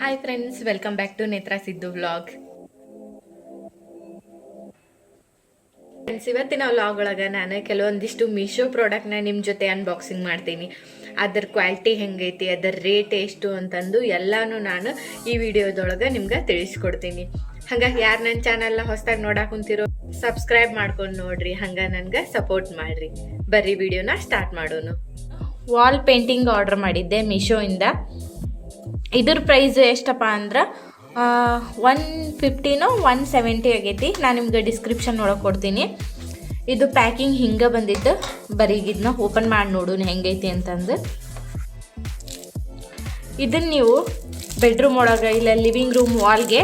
Hi friends welcome back to Netra Siddu vlog friends ಇವತ್ತಿನ vlog ಒಳಗೆ ನಾನು ಕೆಲವೊಂದಿಷ್ಟು ಮೀಶೋ ಪ್ರಾಡಕ್ಟ್ನ ನಿಮ್ಮ ಜೊತೆ ಅನ್ಬಾಕ್ಸಿಂಗ್ ಮಾಡ್ತೀನಿ. ಅದರ ಕ್ವಾಲಿಟಿ ಹೆಂಗೈತಿ, ಅದರ ರೇಟ್ ಎಷ್ಟು ಅಂತಂದು ಎಲ್ಲಾನು ನಾನು ಈ ವಿಡಿಯೋದೊಳಗೆ ನಿಮ್ಗೆ ತಿಳಿಸ್ಕೊಡ್ತೀನಿ. ಹಂಗಾಗಿ ಯಾರು ನನ್ನ ಚಾನಲ್ನ ಹೊಸದಾಗಿ ನೋಡಕ್ ಕುಂತಿರೋ ಸಬ್ಸ್ಕ್ರೈಬ್ ಮಾಡ್ಕೊಂಡು ನೋಡ್ರಿ, ಹಂಗ ನನಗೆ ಸಪೋರ್ಟ್ ಮಾಡ್ರಿ. ಬರ್ರಿ ವಿಡಿಯೋನ ಸ್ಟಾರ್ಟ್ ಮಾಡೋಣ ವಾಲ್ ಪೇಂಟಿಂಗ್ ಆರ್ಡರ್ ಮಾಡಿದ್ದೆ ಮೀಶೋಯಿಂದ ಇದ್ರ ಪ್ರೈಸ್ ಎಷ್ಟಪ್ಪ ಅಂದ್ರೆ ಒನ್ ಫಿಫ್ಟಿನೋ ಒನ್ ಸೆವೆಂಟಿ ಆಗೈತಿ. ನಾನು ನಿಮ್ಗೆ ಡಿಸ್ಕ್ರಿಪ್ಷನ್ ಒಳಗೆ ಕೊಡ್ತೀನಿ. ಇದು ಪ್ಯಾಕಿಂಗ್ ಹಿಂಗೆ ಬಂದಿತ್ತು. ಬರೀಗಿದ್ನ ಓಪನ್ ಮಾಡಿ ನೋಡೋಣ ಹೆಂಗೈತಿ ಅಂತಂದು. ಇದನ್ನು ನೀವು ಬೆಡ್ರೂಮ್ ಒಳಗೆ ಇಲ್ಲ ಲಿವಿಂಗ್ ರೂಮ್ ವಾಲ್ಗೆ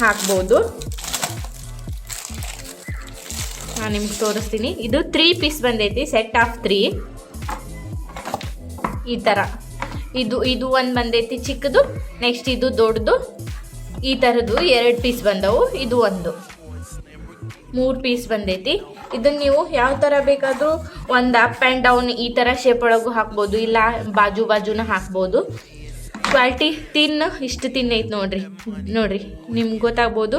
ಹಾಕ್ಬೋದು. ನಾನು ನಿಮ್ಗೆ ತೋರಿಸ್ತೀನಿ. ಇದು ತ್ರೀ ಪೀಸ್ ಬಂದೈತಿ ಸೆಟ್ ಆಫ್ ತ್ರೀ ಈ ಥರ ಇದು ಇದು ಒಂದು ಬಂದೈತಿ ಚಿಕ್ಕದು ನೆಕ್ಸ್ಟ್ ಇದು ದೊಡ್ಡದು. ಈ ಥರದ್ದು ಎರಡು ಪೀಸ್ ಬಂದವು, ಇದು ಒಂದು. ಮೂರು ಪೀಸ್ ಬಂದೈತಿ. ಇದನ್ನು ನೀವು ಯಾವ ಥರ ಬೇಕಾದರೂ ಒಂದು ಅಪ್ ಆ್ಯಂಡ್ ಡೌನ್ ಈ ಥರ ಶೇಪ್ ಒಳಗೂ ಹಾಕ್ಬೋದು, ಇಲ್ಲ ಬಾಜು ಬಾಜುನ ಹಾಕ್ಬೋದು. ಕ್ವಾಲಿಟಿ ತಿನ್ ಇಷ್ಟು ತಿನ್ ಐತೆ ನೋಡ್ರಿ ನೋಡ್ರಿ, ನಿಮ್ಗೆ ಗೊತ್ತಾಗ್ಬೋದು.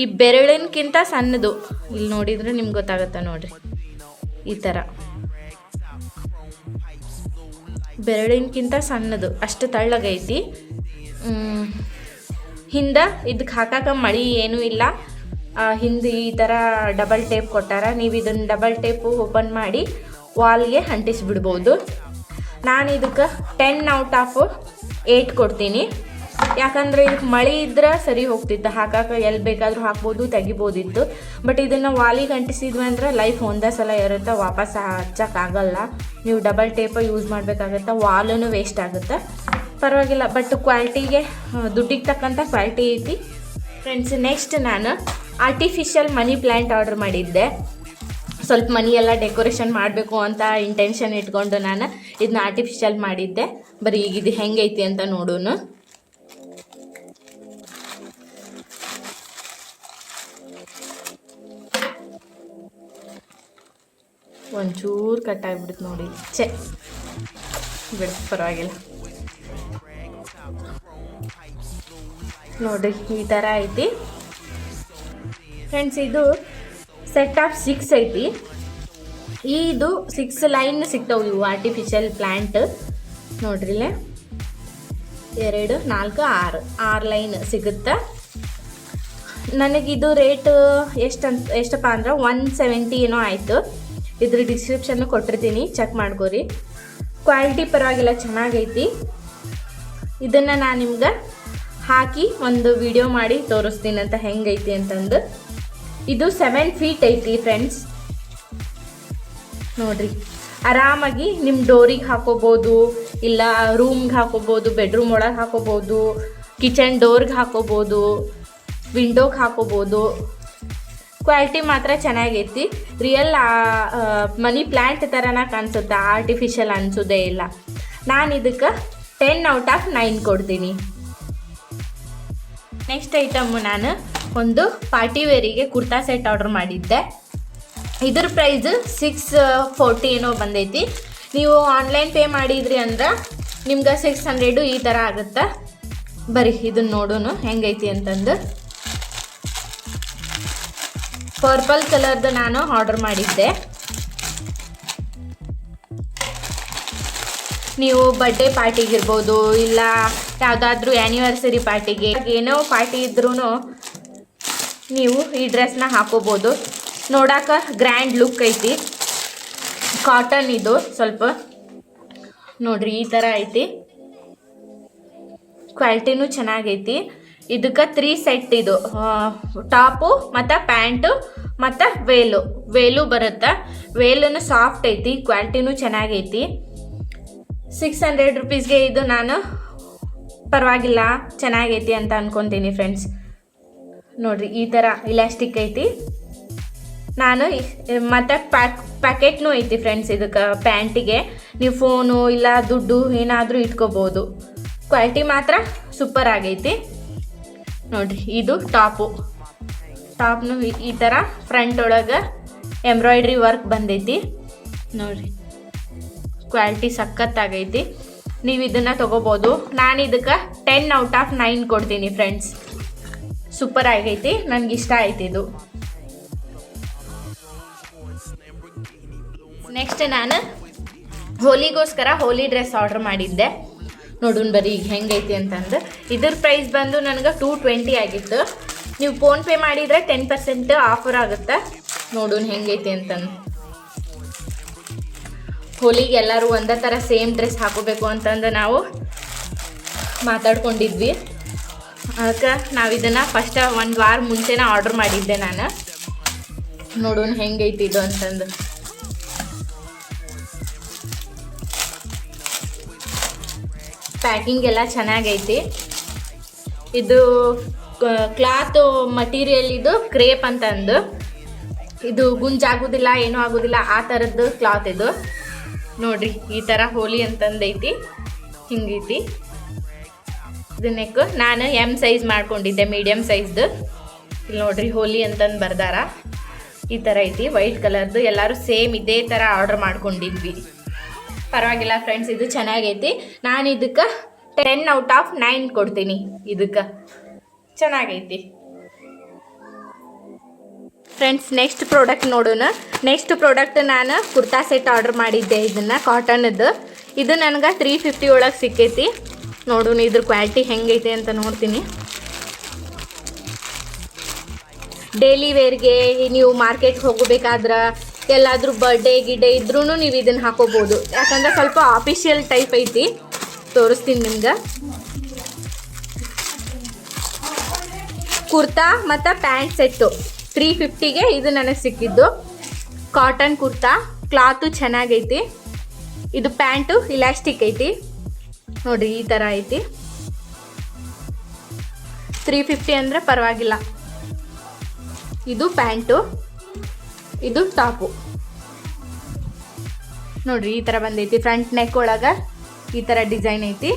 ಈ ಬೆರಳಿನಕ್ಕಿಂತ ಸಣ್ಣದು, ಇಲ್ಲಿ ನೋಡಿದ್ರೆ ನಿಮ್ಗೆ ಗೊತ್ತಾಗತ್ತೆ ನೋಡ್ರಿ, ಈ ಥರ ಬೆರಳಿನಕ್ಕಿಂತ ಸಣ್ಣದು. ಅಷ್ಟು ತಳ್ಳಗೈತಿ. ಹಿಂದ ಇದಕ್ಕೆ ಹಾಕಾಕ ಮಳಿ ಏನೂ ಇಲ್ಲ. ಹಿಂದೆ ಈ ಥರ ಡಬಲ್ ಟೇಪ್ ಕೊಟ್ಟಾರ. ನೀವು ಇದನ್ನು ಡಬಲ್ ಟೇಪು ಓಪನ್ ಮಾಡಿ ವಾಲ್ಗೆ ಅಂಟಿಸ್ಬಿಡ್ಬೋದು. ನಾನು ಇದಕ್ಕೆ ಟೆನ್ ಔಟ್ ಆಫ್ ಏಯ್ಟ್ ಕೊಡ್ತೀನಿ. ಯಾಕಂದ್ರೆ ಇದಕ್ಕೆ ಮಳೆ ಇದ್ರೆ ಸರಿ ಹೋಗ್ತಿತ್ತು. ಹಾಕಾಕ ಎಲ್ಲಿ ಬೇಕಾದರೂ ಹಾಕ್ಬೋದು, ತೆಗಿಬೋದಿತ್ತು. ಬಟ್ ಇದನ್ನು ವಾಲಿಗೆ ಅಂಟಿಸಿದ್ವಿ ಅಂದ್ರೆ ಲೈಫ್ ಒಂದೇ ಸಲ ಇರುತ್ತೆ. ವಾಪಸ್ ಹಚ್ಚಕ್ಕಾಗಲ್ಲ. ನೀವು ಡಬಲ್ ಟೇಪ ಯೂಸ್ ಮಾಡಬೇಕಾಗತ್ತೆ. ವಾಲೂ ವೇಸ್ಟ್ ಆಗುತ್ತೆ. ಪರವಾಗಿಲ್ಲ. ಬಟ್ ಕ್ವಾಲಿಟಿಗೆ ದುಡ್ಡಿಗೆ ತಕ್ಕಂಥ ಕ್ವಾಲಿಟಿ ಐತಿ. ಫ್ರೆಂಡ್ಸ್ ನೆಕ್ಸ್ಟ್ ನಾನು ಆರ್ಟಿಫಿಷಿಯಲ್ ಮನಿ ಪ್ಲ್ಯಾಂಟ್ ಆರ್ಡರ್ ಮಾಡಿದ್ದೆ. ಸ್ವಲ್ಪ ಮನಿಯೆಲ್ಲ ಡೆಕೋರೇಷನ್ ಮಾಡಬೇಕು ಅಂತ ಇಂಟೆನ್ಷನ್ ಇಟ್ಕೊಂಡು ನಾನು ಇದನ್ನ ಆರ್ಟಿಫಿಷಿಯಲ್ ಮಾಡಿದ್ದೆ. ಬರೀ ಈಗ ಇದು ಹೆಂಗೈತಿ ಅಂತ ನೋಡೋಣ ಒಂಚೂರು ಕಟ್ಟಾಗ್ಬಿಡುತ್ತೆ ನೋಡಿ. ಛೆ, ಬಿಡು, ಪರವಾಗಿಲ್ಲ. ನೋಡಿ, ಈ ಥರ ಐತಿ. ಫ್ರೆಂಡ್ಸ್ ಇದು ಸೆಟ್ ಆಫ್ ಸಿಕ್ಸ್ ಐತಿ. ಇದು ಸಿಕ್ಸ್ ಲೈನ್ ಸಿಗ್ತಾವೆ, ಇವು ಆರ್ಟಿಫಿಷಿಯಲ್ ಪ್ಲ್ಯಾಂಟ್ ನೋಡ್ರಿ ಇಲ್ಲೇ. ಎರಡು, ನಾಲ್ಕು, ಆರು. ಆರು ಲೈನ್ ಸಿಗುತ್ತೆ. ನನಗಿದು ರೇಟ್ ಎಷ್ಟಂತ, ಎಷ್ಟಪ್ಪ ಅಂದ್ರೆ ಒನ್ ಸೆವೆಂಟಿ ಏನೋ ಆಯಿತು. ಇದ್ರ ಡಿಸ್ಕ್ರಿಪ್ಷನ್ ಕೊಟ್ಟಿರ್ತೀನಿ. ಚೆಕ್ ಮಾಡ್ಕೋರಿ. ಕ್ವಾಲಿಟಿ ಪರವಾಗಿಲ್ಲ, ಚೆನ್ನಾಗೈತಿ. ಇದನ್ನು ನಾನು ನಿಮ್ಗೆ ಹಾಕಿ ಒಂದು ವಿಡಿಯೋ ಮಾಡಿ ತೋರಿಸ್ತೀನಿ ಅಂತ ಹೆಂಗೈತಿ ಅಂತಂದು. ಇದು ಸೆವೆನ್ ಫೀಟ್ ಐತಿ ಫ್ರೆಂಡ್ಸ್ ನೋಡ್ರಿ. ಆರಾಮಾಗಿ ನಿಮ್ಮ ಡೋರಿಗೆ ಹಾಕೋಬೋದು, ಇಲ್ಲ ರೂಮ್ಗೆ ಹಾಕೋಬೋದು ಬೆಡ್ರೂಮ್ ಒಳಗೆ ಹಾಕೋಬೋದು ಕಿಚನ್ ಡೋರ್ಗೆ ಹಾಕೋಬೋದು ವಿಂಡೋಗೆ ಹಾಕೋಬೋದು. ಕ್ವಾಲಿಟಿ ಮಾತ್ರ ಚೆನ್ನಾಗೈತಿ. ರಿಯಲ್ ಮನಿ ಪ್ಲ್ಯಾಂಟ್ ಥರನ ಕಾಣಿಸುತ್ತೆ. ಆರ್ಟಿಫಿಷಿಯಲ್ ಅನಿಸೋದೇ ಇಲ್ಲ. ನಾನು ಇದಕ್ಕೆ ಟೆನ್ ಔಟ್ ಆಫ್ ನೈನ್ ಕೊಡ್ತೀನಿ. ನೆಕ್ಸ್ಟ್ ಐಟಮ್ಮು ನಾನು ಒಂದು ಪಾರ್ಟಿ ವೇರಿಗೆ ಕುರ್ತಾ ಸೆಟ್ ಆರ್ಡರ್ ಮಾಡಿದ್ದೆ. ಇದ್ರ ಪ್ರೈಸ್ ಸಿಕ್ಸ್ ಫೋರ್ಟಿ ಏನೋ ಬಂದೈತಿ. ನೀವು ಆನ್ಲೈನ್ ಪೇ ಮಾಡಿದ್ರಿ ಅಂದ್ರೆ ನಿಮ್ಗೆ ಸಿಕ್ಸ್ ಹಂಡ್ರೆಡು ಈ ಥರ ಆಗುತ್ತೆ. ಬರೀ ಇದನ್ನ ನೋಡೋಣ ಹೆಂಗೈತಿ ಅಂತಂದು. ಪರ್ಪಲ್ ಕಲರ್ದು ನಾನು ಆರ್ಡರ್ ಮಾಡಿದ್ದೆ. ನೀವು ಬರ್ಡೇ ಪಾರ್ಟಿಗಿರ್ಬೋದು ಇಲ್ಲ ಯಾವುದಾದ್ರೂ ಆ್ಯನಿವರ್ಸರಿ ಪಾರ್ಟಿಗೆ ಏನೋ ಪಾರ್ಟಿ ಇದ್ರೂ ನೀವು ಈ ಡ್ರೆಸ್ನ ಹಾಕೋಬೋದು. ನೋಡಾಕ ಗ್ರ್ಯಾಂಡ್ ಲುಕ್ ಐತಿ. ಕಾಟನ್ ಇದು ಸ್ವಲ್ಪ. ನೋಡ್ರಿ, ಈ ಥರ ಐತಿ. ಕ್ವಾಲಿಟಿನೂ ಚೆನ್ನಾಗೈತಿ. ಇದಕ್ಕೆ ತ್ರೀ ಸೆಟ್ ಇದು. ಟಾಪು, ಮತ್ತು ಪ್ಯಾಂಟು, ಮತ್ತು ವೇಲು. ವೇಲು ಬರುತ್ತೆ. ವೇಲೂ ಸಾಫ್ಟ್ ಐತಿ ಕ್ವಾಲಿಟಿನೂ ಚೆನ್ನಾಗೈತಿ. ಸಿಕ್ಸ್ ಹಂಡ್ರೆಡ್ ರುಪೀಸ್ಗೆ ಇದು ನಾನು ಪರವಾಗಿಲ್ಲ, ಚೆನ್ನಾಗೈತಿ ಅಂತ ಅನ್ಕೊತೀನಿ ಫ್ರೆಂಡ್ಸ್ ನೋಡಿರಿ, ಈ ಥರ ಇಲಾಸ್ಟಿಕ್ ಐತಿ. ನಾನು ಮತ್ತೆ ಪ್ಯಾಕ್ ಪ್ಯಾಕೆಟ್ನೂ ಐತಿ ಫ್ರೆಂಡ್ಸ್ ಇದಕ್ಕೆ, ಪ್ಯಾಂಟಿಗೆ. ನೀವು ಫೋನು ಇಲ್ಲ ದುಡ್ಡು ಏನಾದರೂ ಇಟ್ಕೋಬೋದು. ಕ್ವಾಲಿಟಿ ಮಾತ್ರ ಸೂಪರ್ ಆಗೈತಿ. ನೋಡ್ರಿ, ಇದು ಟಾಪು. ಟಾಪ್ನು ಈ- ಥರ ಫ್ರಂಟ್ ಒಳಗೆ ಎಂಬ್ರಾಯ್ಡ್ರಿ ವರ್ಕ್ ಬಂದೈತಿ. ನೋಡ್ರಿ ಕ್ವಾಲಿಟಿ ಸಖತ್ತಾಗೈತಿ. ನೀವು ಇದನ್ನು ತೊಗೋಬೋದು. ನಾನು ಇದಕ್ಕೆ ಟೆನ್ ಔಟ್ ಆಫ್ ನೈನ್ ಕೊಡ್ತೀನಿ ಫ್ರೆಂಡ್ಸ್ ಸೂಪರ್ ಆಗೈತಿ ನನಗೆ ಇಷ್ಟ ಆಯ್ತು ಇದು. ನೆಕ್ಸ್ಟ್ ನಾನು ಹೋಲಿಗೋಸ್ಕರ ಹೋಲಿ ಡ್ರೆಸ್ ಆರ್ಡರ್ ಮಾಡಿದ್ದೆ. ನೋಡೋಣ ಬರೀ ಈಗ ಹೆಂಗೈತಿ ಅಂತಂದು ಇದ್ರ ಪ್ರೈಸ್ ಬಂದು ನನಗೆ ಟೂ ಟ್ವೆಂಟಿ ಆಗಿತ್ತು. ನೀವು ಫೋನ್ಪೇ ಮಾಡಿದರೆ ಟೆನ್ ಪರ್ಸೆಂಟ್ ಆಫರ್ ಆಗುತ್ತೆ. ನೋಡೋಣ ಹೆಂಗೈತಿ ಅಂತಂದು. ಹೋಲಿಗೆ ಎಲ್ಲರೂ ಒಂದೇ ಥರ ಸೇಮ್ ಡ್ರೆಸ್ ಹಾಕೋಬೇಕು ಅಂತಂದು ನಾವು ಮಾತಾಡ್ಕೊಂಡಿದ್ವಿ. ಅದಕ್ಕೆ ನಾವು ಇದನ್ನು ಫಸ್ಟ್ ಒಂದು ವಾರ ಮುಂಚೆನೇ ಆರ್ಡ್ರ್ ಮಾಡಿದ್ದೆ ನಾನು. ನೋಡೋಣ ಹೆಂಗೈತಿ ಇದು ಅಂತಂದು. ಪ್ಯಾಕಿಂಗ್ ಎಲ್ಲ ಚೆನ್ನಾಗೈತಿ. ಇದು ಕ್ಲಾತ್ ಮಟೀರಿಯಲ್ ಇದು ಕ್ರೇಪ್ ಅಂತಂದು. ಇದು ಗುಂಜಾಗೋದಿಲ್ಲ, ಏನೂ ಆಗೋದಿಲ್ಲ, ಆ ಥರದ್ದು ಕ್ಲಾತ್ ಇದು. ನೋಡ್ರಿ, ಈ ಥರ ಹೋಲಿ ಅಂತಂದೈತಿ. ಹಿಂಗೈತಿ. ಇದು ನೆಕ್ ನಾನು ಎಂ ಸೈಜ್ ಮಾಡ್ಕೊಂಡಿದ್ದೆ ಮೀಡಿಯಮ್ ಸೈಜ್ದು ಇಲ್ಲಿ ನೋಡ್ರಿ, ಹೋಲಿ ಅಂತಂದು ಬರ್ದಾರ. ಈ ಥರ ಐತಿ ವೈಟ್ ಕಲರ್ದು ಎಲ್ಲರೂ ಸೇಮ್ ಇದೇ ಥರ ಆರ್ಡ್ರ್ ಮಾಡ್ಕೊಂಡಿದ್ವಿ. ಪರವಾಗಿಲ್ಲ ಫ್ರೆಂಡ್ಸ್ ಇದು ಚೆನ್ನಾಗೈತಿ. ನಾನು ಇದಕ್ಕೆ ಟೆನ್ ಔಟ್ ಆಫ್ ನೈನ್ ಕೊಡ್ತೀನಿ. ಇದಕ್ಕೆ. ಚೆನ್ನಾಗೈತಿ. ಫ್ರೆಂಡ್ಸ್ ನೆಕ್ಸ್ಟ್ ಪ್ರಾಡಕ್ಟ್ ನೋಡೋಣ. ನೆಕ್ಸ್ಟ್ ಪ್ರಾಡಕ್ಟ್ ನಾನು ಕುರ್ತಾ ಸೆಟ್ ಆರ್ಡರ್ ಮಾಡಿದ್ದೆ ಇದನ್ನು ಕಾಟನ್ದು ಇದು ನನಗೆ ತ್ರೀ ಫಿಫ್ಟಿ ಒಳಗೆ ಸಿಕ್ಕೈತಿ. ನೋಡೋಣ ಇದ್ರ ಕ್ವಾಲಿಟಿ ಹೆಂಗೈತೆ ಅಂತ ನೋಡ್ತೀನಿ. ಡೈಲಿ ವೇರ್ಗೆ ನೀವು ಮಾರ್ಕೆಟ್ಗೆ ಹೋಗಬೇಕಾದ್ರೆ ಎಲ್ಲಾದ್ರೂ ಬರ್ಡೇ ಗಿಡೇ ಇದ್ರೂ ನೀವು ಇದನ್ನು ಹಾಕೋಬೋದು. ಯಾಕಂದ್ರೆ ಸ್ವಲ್ಪ ಆಫಿಷಿಯಲ್ ಟೈಪ್ ಐತಿ. ತೋರಿಸ್ತೀನಿ ನಿಮ್ಗೆ. ಕುರ್ತಾ ಮತ್ತು ಪ್ಯಾಂಟ್ ಸೆಟ್ಟು ತ್ರೀ ಫಿಫ್ಟಿಗೆ ಇದು ನನಗೆ ಸಿಕ್ಕಿದ್ದು. ಕಾಟನ್ ಕುರ್ತಾ ಕ್ಲಾತು ಚೆನ್ನಾಗೈತಿ. ಇದು ಪ್ಯಾಂಟು ಇಲಾಸ್ಟಿಕ್ ಐತಿ. ನೋಡಿರಿ, ಈ ಥರ ಐತಿ. ತ್ರೀ ಫಿಫ್ಟಿ ಅಂದರೆ ಪರವಾಗಿಲ್ಲ. ಇದು ಪ್ಯಾಂಟು. ಇದು ಟಾಪು. ನೋಡ್ರಿ, ಈ ಥರ ಬಂದೈತಿ. ಫ್ರಂಟ್ ನೆಕ್ ಒಳಗೆ ಈ ಥರ ಡಿಸೈನ್ ಐತಿ.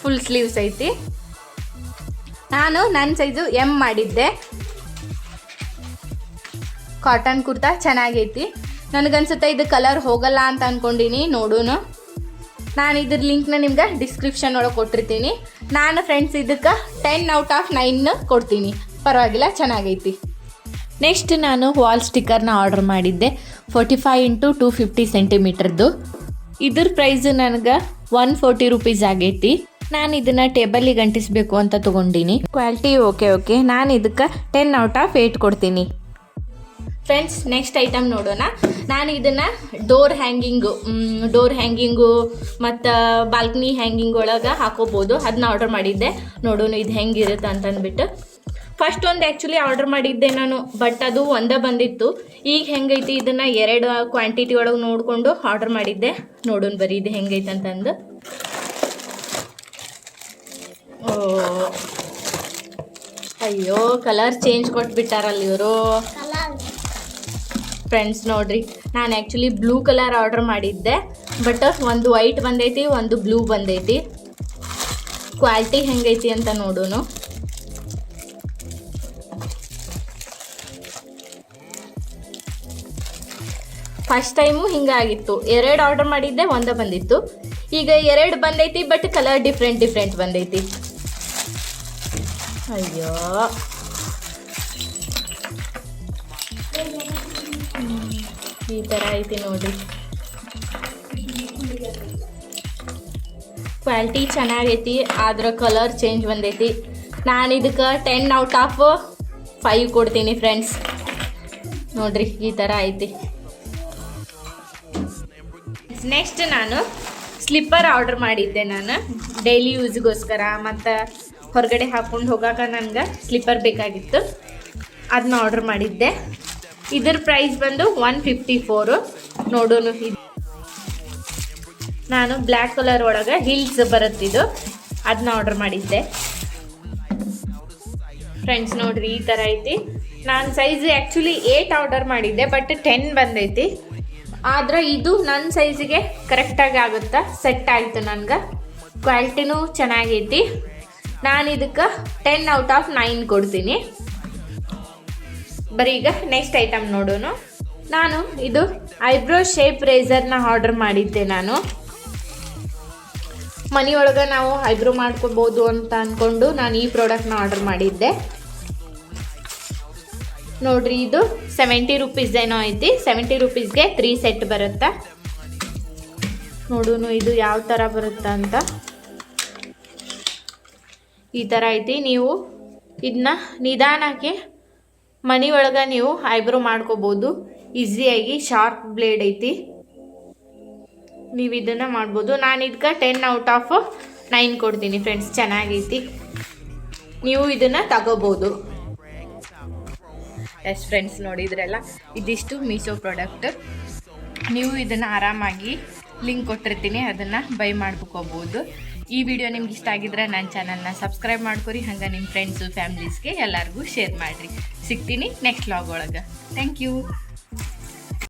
ಫುಲ್ ಸ್ಲೀವ್ಸ್ ಐತಿ. ನಾನು ನನ್ನ ಸೈಜು ಎಂ ಮಾಡಿದ್ದೆ. ಕಾಟನ್ ಕುರ್ತಾ ಚೆನ್ನಾಗೈತಿ. ನನಗನ್ಸುತ್ತೆ ಇದು ಕಲರ್ ಹೋಗಲ್ಲ ಅಂತ ಅಂದ್ಕೊಂಡಿನಿ ನೋಡೋಣ ನಾನು ಇದ್ರ ಲಿಂಕ್ನ ನಿಮ್ಗೆ ಡಿಸ್ಕ್ರಿಪ್ಷನ್ ಒಳಗೆ ಕೊಟ್ಟಿರ್ತೀನಿ. ನಾನು ಫ್ರೆಂಡ್ಸ್ ಇದಕ್ಕೆ ಟೆನ್ ಔಟ್ ಆಫ್ ನೈನ್ ಕೊಡ್ತೀನಿ. ಪರವಾಗಿಲ್ಲ, ಚೆನ್ನಾಗೈತಿ. ನೆಕ್ಸ್ಟ್ ನಾನು ವಾಲ್ ಸ್ಟಿಕ್ಕರ್ನ ಆರ್ಡರ್ ಮಾಡಿದ್ದೆ. Forty five into two fifty ಸೆಂಟಿಮೀಟರ್ದು ಇದ್ರ ಪ್ರೈಸ್ ನನಗೆ ಒನ್ ಫೋರ್ಟಿ ರುಪೀಸ್ ಆಗೈತಿ. ನಾನು ಇದನ್ನು ಟೇಬಲಿಗೆ ಅಂಟಿಸ್ಬೇಕು ಅಂತ ತೊಗೊಂಡಿನಿ. ಕ್ವಾಲಿಟಿ ಓಕೆ ಓಕೆ ನಾನು ಇದಕ್ಕೆ ಟೆನ್ ಔಟ್ ಆಫ್ ಏಟ್ ಕೊಡ್ತೀನಿ. ಫ್ರೆಂಡ್ಸ್ ನೆಕ್ಸ್ಟ್ ಐಟಮ್ ನೋಡೋಣ. ನಾನು ಇದನ್ನು ಡೋರ್ ಹ್ಯಾಂಗಿಂಗು ಡೋರ್ ಹ್ಯಾಂಗಿಂಗು ಮತ್ತು ಬಾಲ್ಕನಿ ಹ್ಯಾಂಗಿಂಗ್ ಒಳಗೆ ಹಾಕೋಬೋದು. ಅದನ್ನ ಆರ್ಡರ್ ಮಾಡಿದ್ದೆ. ನೋಡೋಣ ಇದು ಹೆಂಗಿರುತ್ತೆ ಅಂತ ಅಂದ್ಬಿಟ್ಟು. ಫಸ್ಟ್ ಒಂದು ಆ್ಯಕ್ಚುಲಿ ಆರ್ಡರ್ ಮಾಡಿದ್ದೆ ನಾನು ಬಟ್ ಅದು ಒಂದೇ ಬಂದಿತ್ತು. ಈಗ ಹೆಂಗೈತಿ ಇದನ್ನು ಎರಡು ಕ್ವಾಂಟಿಟಿ ಒಳಗೆ ನೋಡಿಕೊಂಡು ಆರ್ಡರ್ ಮಾಡಿದ್ದೆ. ನೋಡೋಣ ಬರೀ ಇದು ಹೆಂಗೈತೆ ಅಂತಂದು. ಅಯ್ಯೋ ಕಲರ್ ಚೇಂಜ್ ಕೊಟ್ಬಿಟ್ಟಾರಲ್ಲ ಇವರು. ಫ್ರೆಂಡ್ಸ್ ನೋಡ್ರಿ, ನಾನು ಆ್ಯಕ್ಚುಲಿ ಬ್ಲೂ ಕಲರ್ ಆರ್ಡರ್ ಮಾಡಿದ್ದೆ ಬಟ್ ಒಂದು ವೈಟ್ ಬಂದೈತಿ, ಒಂದು ಬ್ಲೂ ಬಂದೈತಿ. ಕ್ವಾಲಿಟಿ ಹೆಂಗೈತಿ ಅಂತ ನೋಡೋಣ ಫಸ್ಟ್ ಟೈಮು ಹಿಂಗಾಗಿತ್ತು. ಎರಡು ಆರ್ಡರ್ ಮಾಡಿದ್ದೆ, ಒಂದೇ ಬಂದಿತ್ತು. ಈಗ ಎರಡು ಬಂದೈತಿ ಬಟ್ ಕಲರ್ ಡಿಫ್ರೆಂಟ್ ಡಿಫ್ರೆಂಟ್ ಬಂದೈತಿ. ಅಯ್ಯೋ. ಈ ಥರ ಐತಿ ನೋಡಿ. ಕ್ವಾಲಿಟಿ ಚೆನ್ನಾಗೈತಿ, ಆದ್ರೆ ಕಲರ್ ಚೇಂಜ್ ಬಂದೈತಿ. ನಾನು ಇದಕ್ಕೆ ಟೆನ್ ಔಟ್ ಆಫ್ ಫೈವ್ ಕೊಡ್ತೀನಿ ಫ್ರೆಂಡ್ಸ್ ನೋಡ್ರಿ, ಈ ಥರ ಐತಿ. ನೆಕ್ಸ್ಟ್ ನಾನು ಸ್ಲಿಪ್ಪರ್ ಆರ್ಡರ್ ಮಾಡಿದ್ದೆ ನಾನು. ಡೈಲಿ ಯೂಸ್ಗೋಸ್ಕರ ಮತ್ತು ಹೊರಗಡೆ ಹಾಕ್ಕೊಂಡು ಹೋಗಾಕ ನನಗೆ ಸ್ಲಿಪ್ಪರ್ ಬೇಕಾಗಿತ್ತು. ಅದನ್ನ ಆರ್ಡರ್ ಮಾಡಿದ್ದೆ. ಇದ್ರ ಪ್ರೈಸ್ ಬಂದು ಒನ್ ಫಿಫ್ಟಿ ಫೋರು ನೋಡೋನು ನಾನು ಬ್ಲ್ಯಾಕ್ ಕಲರ್ ಒಳಗೆ ಹಿಲ್ಸ್ ಬರುತ್ತಿದ್ದು ಅದನ್ನ ಆರ್ಡರ್ ಮಾಡಿದ್ದೆ. ಫ್ರೆಂಡ್ಸ್ ನೋಡ್ರಿ ಈ ಥರ ಐತಿ. ನಾನು ಸೈಜ್ ಆ್ಯಕ್ಚುಲಿ ಏಟ್ ಆರ್ಡರ್ ಮಾಡಿದ್ದೆ ಬಟ್ ಟೆನ್ ಬಂದೈತಿ. ಆದ್ರೆ ಇದು ನನ್ನ ಸೈಜಿಗೆ ಕರೆಕ್ಟಾಗಿ ಆಗುತ್ತಾ? ಸೆಟ್ ಆಯಿತು ನನಗೆ. ಕ್ವಾಲಿಟಿನೂ ಚೆನ್ನಾಗೈತಿ. ನಾನು ಇದಕ್ಕೆ ಟೆನ್ ಔಟ್ ಆಫ್ ನೈನ್ ಕೊಡ್ತೀನಿ. ಬರೀ ಈಗ ನೆಕ್ಸ್ಟ್ ಐಟಮ್ ನೋಡೋಣ ನಾನು ಇದು ಐಬ್ರೋ ಶೇಪ್ ರೇಸರ್ನ ಆರ್ಡರ್ ಮಾಡಿದ್ದೆ ನಾನು. ಮನೆಯೊಳಗೆ ನಾವು ಐಬ್ರೋ ಮಾಡ್ಕೋಬೋದು ಅಂತ ಅಂದ್ಕೊಂಡು ನಾನು ಈ ಪ್ರಾಡಕ್ಟ್ನ ಆರ್ಡರ್ ಮಾಡಿದ್ದೆ. ನೋಡ್ರಿ, ಇದು ಸೆವೆಂಟಿ ರುಪೀಸ್ ಏನೋ ಐತಿ. ಸೆವೆಂಟಿ ರುಪೀಸ್ಗೆ ತ್ರೀ ಸೆಟ್ ಬರುತ್ತೆ? ನೋಡೋನು, ಇದು ಯಾವ ಥರ ಬರುತ್ತೆ ಅಂತ. ಈ ಥರ ಐತಿ. ನೀವು ಇದನ್ನ ನಿಧಾನಕ್ಕೆ ಮನೆಯೊಳಗೆ ನೀವು ಐಬ್ರೋ ಮಾಡ್ಕೋಬೋದು. ಈಸಿಯಾಗಿ ಶಾರ್ಪ್ ಬ್ಲೇಡ್ ಐತಿ. ನೀವು ಇದನ್ನು ಮಾಡ್ಬೋದು. ನಾನು ಇದಕ್ಕೆ ಟೆನ್ ಔಟ್ ಆಫ್ ನೈನ್ ಕೊಡ್ತೀನಿ ಫ್ರೆಂಡ್ಸ್ ಚೆನ್ನಾಗೈತಿ. ನೀವು ಇದನ್ನು ತಗೋಬೋದು. ಎಸ್ ಫ್ರೆಂಡ್ಸ್ ನೋಡಿದ್ರಲ್ಲ, ಇದಿಷ್ಟು ಮೀಶೋ ಪ್ರಾಡಕ್ಟ್ ನೀವು ಇದನ್ನು ಆರಾಮಾಗಿ ಲಿಂಕ್ ಕೊಟ್ಟಿರ್ತೀನಿ, ಅದನ್ನು ಬೈ ಮಾಡ್ಕೋಬೋದು. ಈ ವಿಡಿಯೋ ನಿಮ್ಗೆ ಇಷ್ಟ ಆಗಿದ್ರೆ ನನ್ನ ಚಾನಲ್ನ ಸಬ್ಸ್ಕ್ರೈಬ್ ಮಾಡ್ಕೊರಿ, ಹಂಗೆ ನಿಮ್ಮ ಫ್ರೆಂಡ್ಸು ಫ್ಯಾಮ್ಲೀಸ್ಗೆ ಎಲ್ಲರಿಗೂ ಶೇರ್ ಮಾಡಿರಿ. ಸಿಗ್ತೀನಿ ನೆಕ್ಸ್ಟ್ ಲಾಗ್ ಒಳಗೆ. Thank you